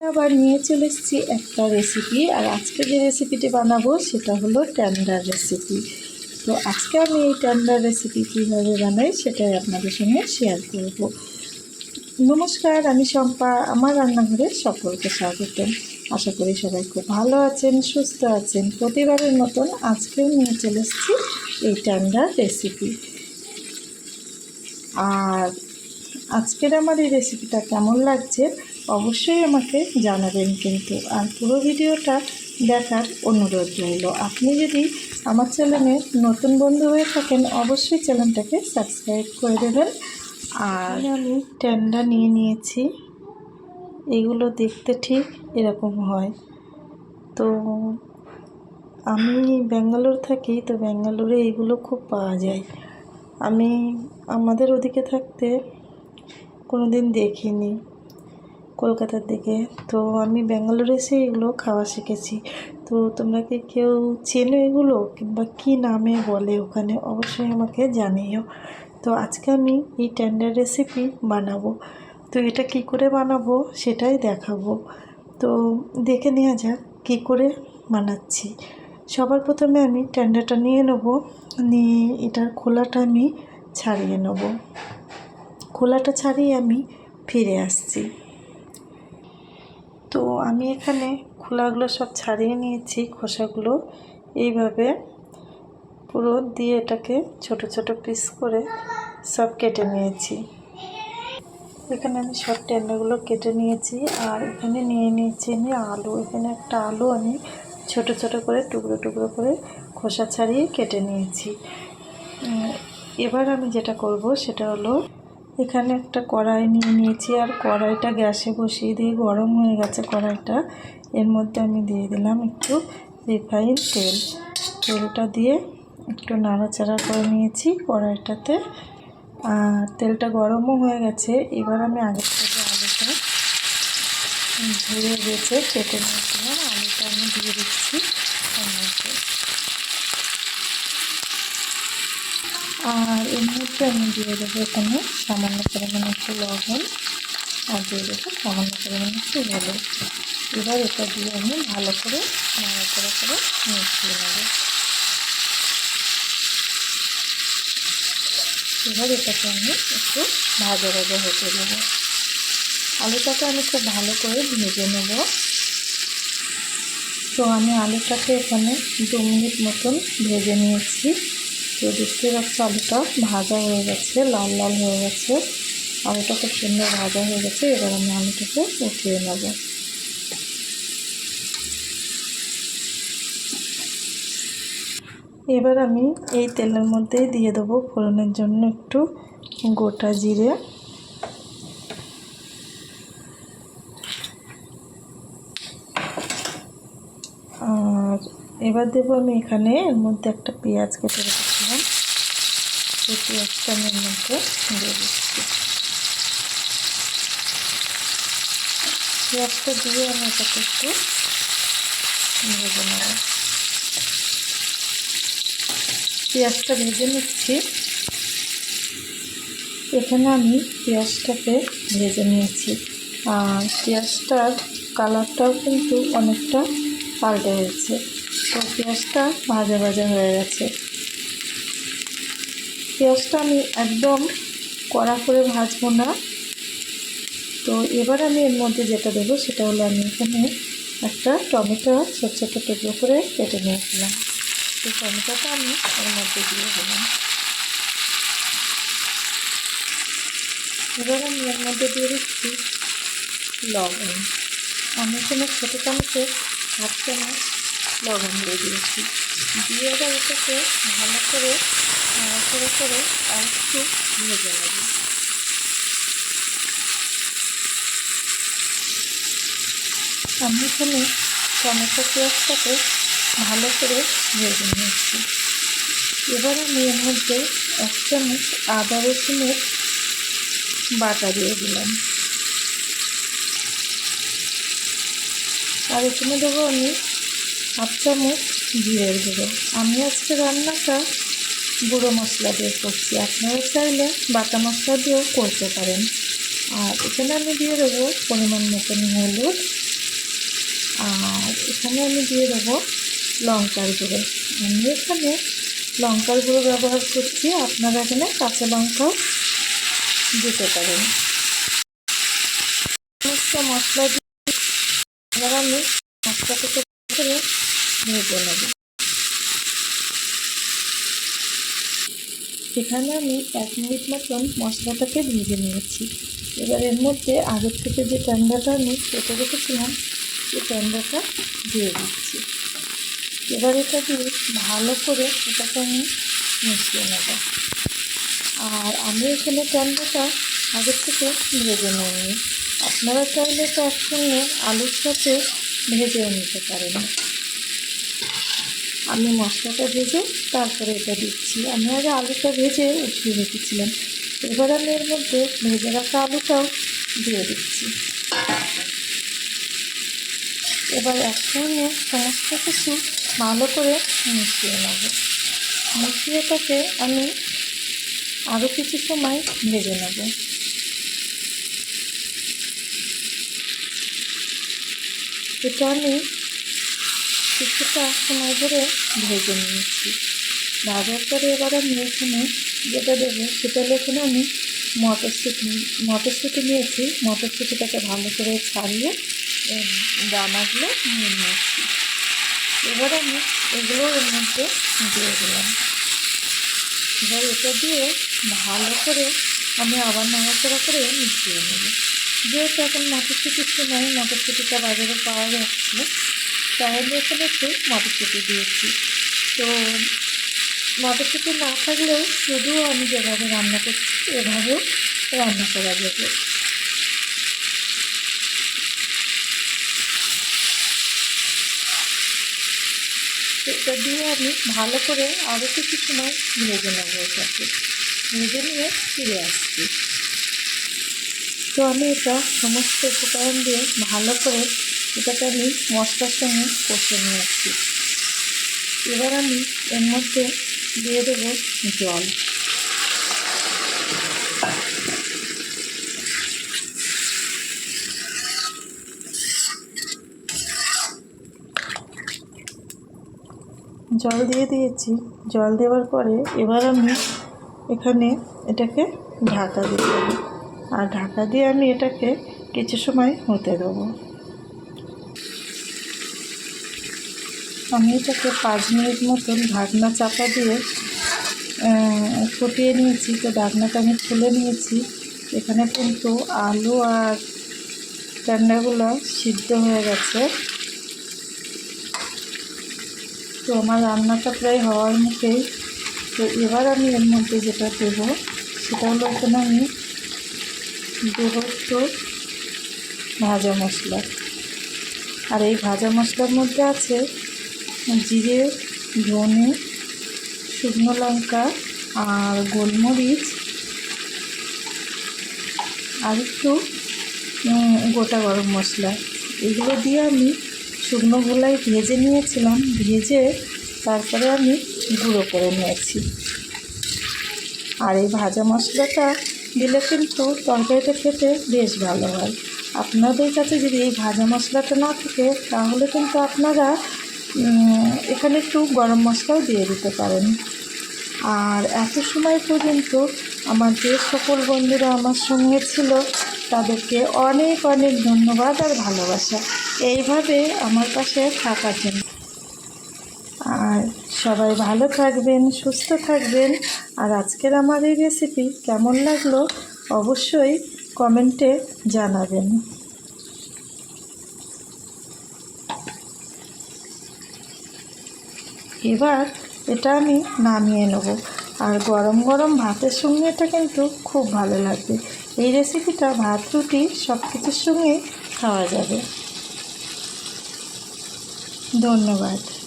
আবার নিয়ে চলে এসেছি একটা রেসিপি আর আজকে যে রেসিপিটি বানাবো সেটা হলো ট্যান্ডার রেসিপি তো আজকে আমি এই ট্যান্ডার রেসিপি কীভাবে বানাই সেটাই আপনাদের সঙ্গে শেয়ার করব। নমস্কার, আমি শম্পা, আমার রান্নাঘরে সকলকে স্বাগতম। আশা করি সবাই খুব ভালো আছেন, সুস্থ আছেন। প্রতিবারের মতন আজকেও নিয়ে চলে এসেছি এই ট্যান্ডার রেসিপি আর আজকের আমার এই রেসিপিটা কেমন লাগছে অবশ্যই আমাকে জানাবেন কিন্তু আর পুরো ভিডিওটা দেখার অনুরোধ রইল। আপনি যদি আমার চ্যানেলে নতুন বন্ধু হয়ে থাকেন অবশ্যই চ্যানেলটাকে সাবস্ক্রাইব করে দেবেন। আর আমি টেন্ডা নিয়ে নিয়েছি। এগুলো দেখতে ঠিক এরকম হয়। তো আমি ব্যাঙ্গালোর থাকি তো ব্যাঙ্গালোরে এগুলো খুব পাওয়া যায়। আমি আমাদের ওদিকে থাকতে কোনো দিন দেখিনি। কলকাতার দিকে। তো আমি ব্যাঙ্গালোরে এসে এগুলো খাওয়া শিখেছি। তো তোমরা কি কেউ চেনো এগুলো? কিংবা কী নামে বলে ওখানে? অবশ্যই আমাকে জানিও। তো আজকে আমি এই টেন্ডার রেসিপি বানাবো। তো এটা কি করে বানাবো সেটাই দেখাবো। তো দেখে নেওয়া যাক কী করে বানাচ্ছি। সবার প্রথমে আমি টেন্ডারটা নিয়ে নেব। নিয়ে এটার খোলাটা আমি ছাড়িয়ে নেব। খোলাটা ছাড়িয়ে আমি ফিরে আসছি। তো আমি এখানে খোলাগুলো সব ছাড়িয়ে নিয়েছি, খোসাগুলো। এইভাবে পুরো দিয়ে এটাকে ছোট ছোট পিস করে সব কেটে নিয়েছি। এখানে আমি সব টেন্ডাগুলো কেটে নিয়েছি আর এখানে নিয়ে নিয়েছি আমি আলু। এখানে একটা আলু আমি ছোট ছোট করে, টুকরো টুকরো করে খোসা ছাড়িয়ে কেটে নিয়েছি। এবার আমি যেটা করব সেটা হলো এখানে একটা কড়াই নিয়ে নিয়েছি আর কড়াইটা গ্যাসে বসিয়ে দিয়ে গরম হয়ে গেছে কড়াইটা। এর মধ্যে আমি দিয়ে দিলাম একটু রিফাইন তেল। তেলটা দিয়ে একটু নাড়াচাড়া করে নিয়েছি কড়াইটাতে। আর তেলটা গরমও হয়ে গেছে। এবার আমি আগের থেকে আলুটা ধুয়ে বেছে কেটে নিয়েছিলাম। আলুটা আমি দিয়ে দিচ্ছি তার মধ্যে আর এর মধ্যে আমি দিয়ে দেবো এখানে সামান্য পরিমাণে একটু লবণ আর দিয়ে দেবো সামান্য পরিমাণে একটু হলুদ। এবার এটা দিয়ে আমি ভালো করে নাড়াচাড়া করে মিশিয়ে নেব। এবার এটাকে আমি একটু ভাজা ভাজা হতে দেবো। আলুটাকে আমি খুব ভালো করে ভেজে নেব। তো আমি আলুটাকে এখানে দু মিনিট মতন ভেজে নিয়েছি। তো দেখতে পাচ্ছি আলুটা ভাজা হয়ে গেছে, লাল লাল হয়ে গেছে। আলুটা খুব সুন্দর ভাজা হয়ে গেছে, এবার আমি আলুটাকে উঠিয়ে নেব। এবার আমি এই তেলের মধ্যেই দিয়ে দেবো ফোড়নের জন্য একটু গোটা জিরে। আর এবার দেবো আমি এখানে এর মধ্যে একটা পেঁয়াজ কেটে রেখেছিলাম সেই পেঁয়াজটা আমি মধ্যে দিয়ে দিচ্ছি। পেঁয়াজটা দিয়ে আমি এটাকে একটু ভেজে নেব। পেঁয়াজটা ভেজে নিচ্ছি। এখানে আমি পেঁয়াজটাকে ভেজে নিয়েছি। আর পেঁয়াজটার কালারটাও কিন্তু অনেকটা পাল্টে গেছে তো পেঁয়াজটা ভাজা ভাজা হয়ে গেছে। পেঁয়াজটা আমি একদম কড়া করে ভাজবো না। তো এবার আমি এর মধ্যে যেটা দেবো সেটা হলো আমি এখানে একটা টমেটো ছোট ছোট টুকরো করে কেটে নিয়েছিলাম। তো টমেটোটা আমি এর মধ্যে দিয়ে দিলাম। এবার আমি এর মধ্যে দিয়ে দিচ্ছি লবণ। আমি এখানে ছোটো চামচে হাফ চামচ লবণ দিয়ে দিয়েছি। দিয়ে এবার এটাকে ভালো করে নাড়াচাড়া করে আর একটু ভেজে নেব। আমি এখানে টমেটো পেঁয়াজটাকে ভালো করে ভেজে নিয়েছি। এবার আমি এর মধ্যে এক চামচ আদা রসুনের বাটা দিয়ে দিলাম। আর এখানে দেবো আমি হাফ চামচ জিরের গুঁড়ো। আমি আজকে রান্নাটা গুঁড়ো মশলা দিয়ে করছি। আপনারা চাইলে বাটা মশলা দিয়েও করতে পারেন। আর এখানে আমি দিয়ে দেবো পরিমাণ মতন হলুদ। আর এখানে আমি দিয়ে দেবো লঙ্কার গুঁড়ো। আমি এখানে লঙ্কার গুঁড়ো ব্যবহার করছি। আপনারা এখানে কাঁচা লঙ্কাও দিতে পারেন। সমস্ত মশলা দিয়ে আমি মশলাটাকে করে ভেজে নেব এখানে আমি এক মিনিট মতন মশলাটাকে ভেজে নিয়েছি। এবার এর মধ্যে আগের থেকে যে ট্যান্ডাটা আমি কেটে রেখেছিলাম সেই ট্যান্ডাটা দিয়ে দিচ্ছি। এবার এটা দিয়ে ভালো করে এটাকে আমি মিশিয়ে নেব। আর আমি এখানে ট্যান্ডাটা আগের থেকে ভেজে নিইনি। আপনারা চাইলে তো একসঙ্গে আলুর সাথে ভেজেও নিতে পারেন। আমি মশলাটা ভেজে তারপরে এটা দিচ্ছি। আমি আগে আলুটা ভেজে উঠিয়ে রেখেছিলাম। এবার আমি এর মধ্যে ভেজে রাখা আলুটাও দিয়ে দিচ্ছি। এবার একসঙ্গে সমস্ত কিছু ভালো করে মিশিয়ে নেব। মিশিয়ে তাকে আমি আরও কিছু সময় ভেজে নেব। এটা আমি কিছুটা সময় ধরে ভেজে নিয়েছি। ভাজার পরে এবার আমি এখানে যেটা দেবো সেটা এখানে আমি মটরশুঁটি মটরশুঁটি নিয়েছি। মটরশুঁটিটাকে ভালো করে ছাড়িয়ে দানাগুলো নিয়ে নিয়েছি। এবার আমি এগুলো এর মধ্যে দিয়ে দিলাম। এবার এটা দিয়ে ভালো করে আমি আবার নাড়াচাড়া করে মিশিয়ে নেব। যেহেতু এখন মটরশুঁটির সময় মটরশুঁটিটা বাজারে পাওয়া যাচ্ছে আমি এখানে একটু মটরশুঁটি দিয়েছি। তো মটরশুঁটি না থাকলেও শুধু আমি যেভাবে রান্না করছি এভাবেও রান্না করা যাবে। এটা দিয়ে আমি ভালো করে আরও কিছু সময় ভেজে নেব এটাকে। ভেজে নিয়ে ফিরে আসছি। তো আমি এটা সমস্ত উপকরণ দিয়ে ভালো করে এটাকে আমি মশলার সঙ্গে কষে নিয়েছি। এবার আমি এর মধ্যে দিয়ে দেবো জল। জল দিয়ে দিয়েছি। জল দেওয়ার পরে এবার আমি এখানে এটাকে ঢাকা দিয়ে দেবো। আর ঢাকা দিয়ে আমি এটাকে কিছু সময় হতে দেবো। আমি এটাকে পাঁচ মিনিট মতন ঢাকনা চাপা দিয়ে ফুটিয়ে নিয়েছি। তো ঢাকনাটা আমি খুলে নিয়েছি। এখানে কিন্তু আলু আর ঠান্ডাগুলো সিদ্ধ হয়ে গেছে। তো আমার রান্নাটা প্রায় হওয়ার মুখেই তো এবার আমি এর মধ্যে যেটা দেবো, সেটা হলো এখানে আমি দেবো ভাজা মশলা। আর এই ভাজা মশলার মধ্যে আছে জিরে, ধনে, শুকনো লঙ্কা আর গোলমরিচ আর একটু গোটা গরম মশলা। এগুলো দিয়ে আমি শুকনো গোলাই ভেজে নিয়েছিলাম। ভেজে তারপরে আমি গুঁড়ো করে নিয়েছি। আর এই ভাজা মশলাটা দিলে কিন্তু তরকারিটা খেতে বেশ ভালো হয়। আপনাদের কাছে যদি এই ভাজা মশলাটা না থাকে, তাহলে কিন্তু আপনারা এখানে একটু গরম মশলাও দিয়ে দিতে পারেন। আর এত সময় পর্যন্ত আমার যে সকল বন্ধুরা আমার সঙ্গে ছিল, তাদেরকে অনেক অনেক ধন্যবাদ আর ভালোবাসা। এইভাবে আমার পাশে থাকার জন্য। আর সবাই ভালো থাকবেন, সুস্থ থাকবেন। আর আজকের আমার এই রেসিপি কেমন লাগল অবশ্যই কমেন্টে জানাবেন। এবার এটা আমি নামিয়ে নেব। আর গরম গরম ভাতের সঙ্গে এটা কিন্তু খুব ভালো লাগবে। এই রেসিপিটা ভাত, রুটি সব কিছুর সঙ্গে খাওয়া যাবে। ধন্যবাদ।